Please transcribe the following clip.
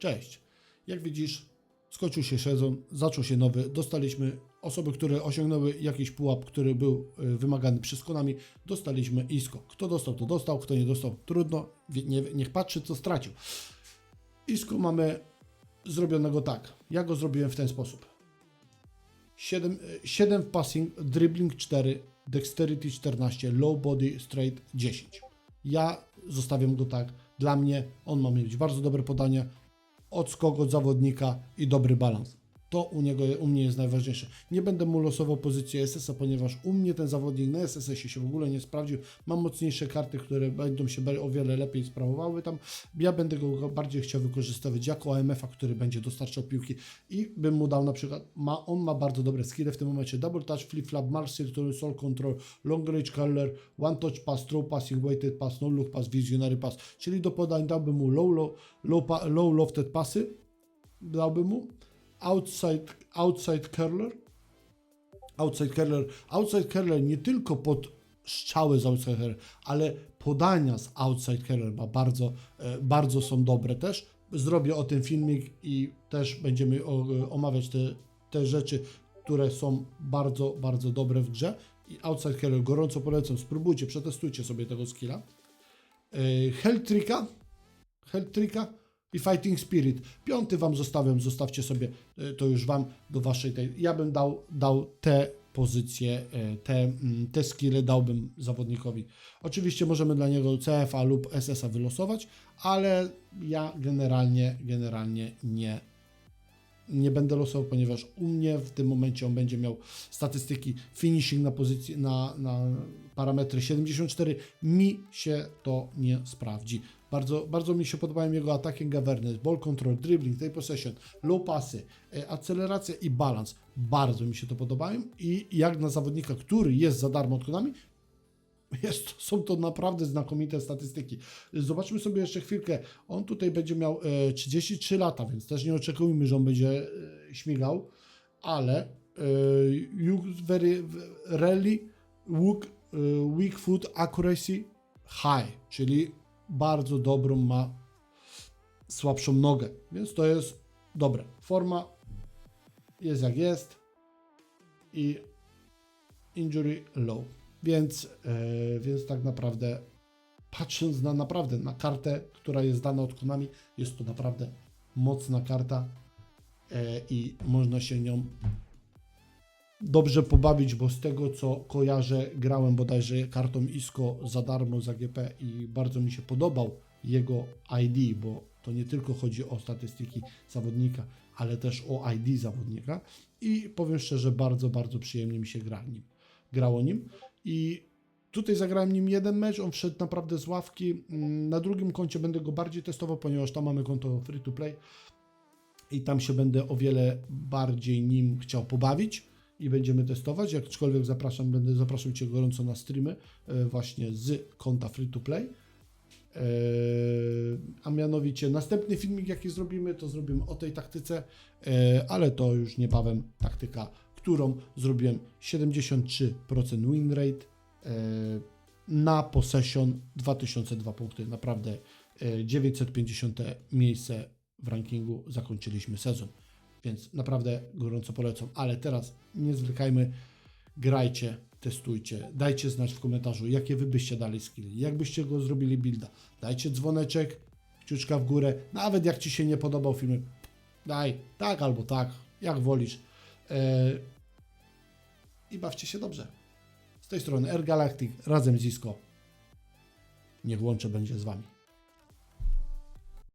Cześć. Jak widzisz, skończył się sezon, zaczął się nowy. Dostaliśmy osoby, które osiągnęły jakiś pułap, który był y, wymagany przez Konami. Dostaliśmy ISKO. Kto dostał, to dostał. Kto nie dostał, trudno. Nie, niech patrzy, co stracił. ISKO mamy zrobionego tak. Ja go zrobiłem w ten sposób. 7, 7 w passing, dribbling 4, dexterity 14, low body straight 10. Ja zostawiam go tak. Dla mnie on ma mieć bardzo dobre podanie, odskok od zawodnika i dobry balans. To u, niego, u mnie jest najważniejsze. Nie będę mu losował pozycji SS-a, ponieważ u mnie ten zawodnik na SS-ie się w ogóle nie sprawdził. Mam mocniejsze karty, które będą się o wiele lepiej sprawowały tam. Ja będę go bardziej chciał wykorzystywać jako AMF-a, który będzie dostarczał piłki i bym mu dał na przykład, ma, on ma bardzo dobre skille w tym momencie. Double touch, flip flap, march circle, soul control, long range color, one touch pass, throw passing, weighted pass, no look pass, visionary pass. Czyli do podań dałbym mu low, low, low, low lofted passy, dałbym mu outside, outside curler, outside curler, outside curler nie tylko pod strzały z outside curler, ale podania z outside curler ma bardzo, e, bardzo są dobre też. Zrobię o tym filmik i też będziemy o, omawiać te, te rzeczy, które są bardzo, bardzo dobre w grze. I outside curler gorąco polecam, spróbujcie, przetestujcie sobie tego skilla. E, Health Tricka i Fighting Spirit. Piąty Wam zostawiam, zostawcie sobie e, to już Wam do Waszej tej. Ja bym dał, dał te pozycje, e, te, mm, te skille dałbym zawodnikowi. Oczywiście możemy dla niego CFA lub SS-a wylosować, ale ja generalnie, generalnie nie, nie będę losował, ponieważ u mnie w tym momencie on będzie miał statystyki finishing na pozycji, na, na parametry 74. Mi się to nie sprawdzi. Bardzo, bardzo mi się podobają jego attacking awareness, ball control, dribbling, take possession, low pasy, e, akceleracja i balans. Bardzo mi się to podobają i jak na zawodnika, który jest za darmo od Konami, jest, są to naprawdę znakomite statystyki. Zobaczmy sobie jeszcze chwilkę. On tutaj będzie miał e, 33 lata, więc też nie oczekujmy, że on będzie e, śmigał, ale e, use very rarely weak, e, weak foot accuracy high, czyli bardzo dobrą ma słabszą nogę, więc to jest dobre. Forma jest jak jest i injury low. Więc, e, więc tak naprawdę patrząc na naprawdę na kartę, która jest dana od Konami, jest to naprawdę mocna karta e, i można się nią dobrze pobawić, bo z tego co kojarzę, grałem bodajże kartą ISKO za darmo za GP i bardzo mi się podobał jego ID, bo to nie tylko chodzi o statystyki zawodnika, ale też o ID zawodnika. I powiem szczerze, bardzo, bardzo przyjemnie mi się gra nim, grało nim i tutaj zagrałem nim jeden mecz, on wszedł naprawdę z ławki, Mm, na drugim koncie będę go bardziej testował, ponieważ tam mamy konto free to play i tam się będę o wiele bardziej nim chciał pobawić i będziemy testować. Jakkolwiek zapraszam, będę zapraszał Cię gorąco na streamy e, właśnie z konta free to play. E, A mianowicie następny filmik, jaki zrobimy, to zrobimy o tej taktyce, e, ale to już niebawem taktyka, którą zrobiłem 73% win rate e, na possession 2002 punkty. Naprawdę e, 950 miejsce w rankingu zakończyliśmy sezon. Więc naprawdę gorąco polecam. Ale teraz nie zwlekajmy, grajcie, testujcie, dajcie znać w komentarzu, jakie wy byście dali skilli, jak byście go zrobili builda. Dajcie dzwoneczek, kciuczka w górę, nawet jak ci się nie podobał filmik, daj tak albo tak, jak wolisz. Eee, I bawcie się dobrze. Z tej strony R Galactic razem z Isco. Niech łącze będzie z wami.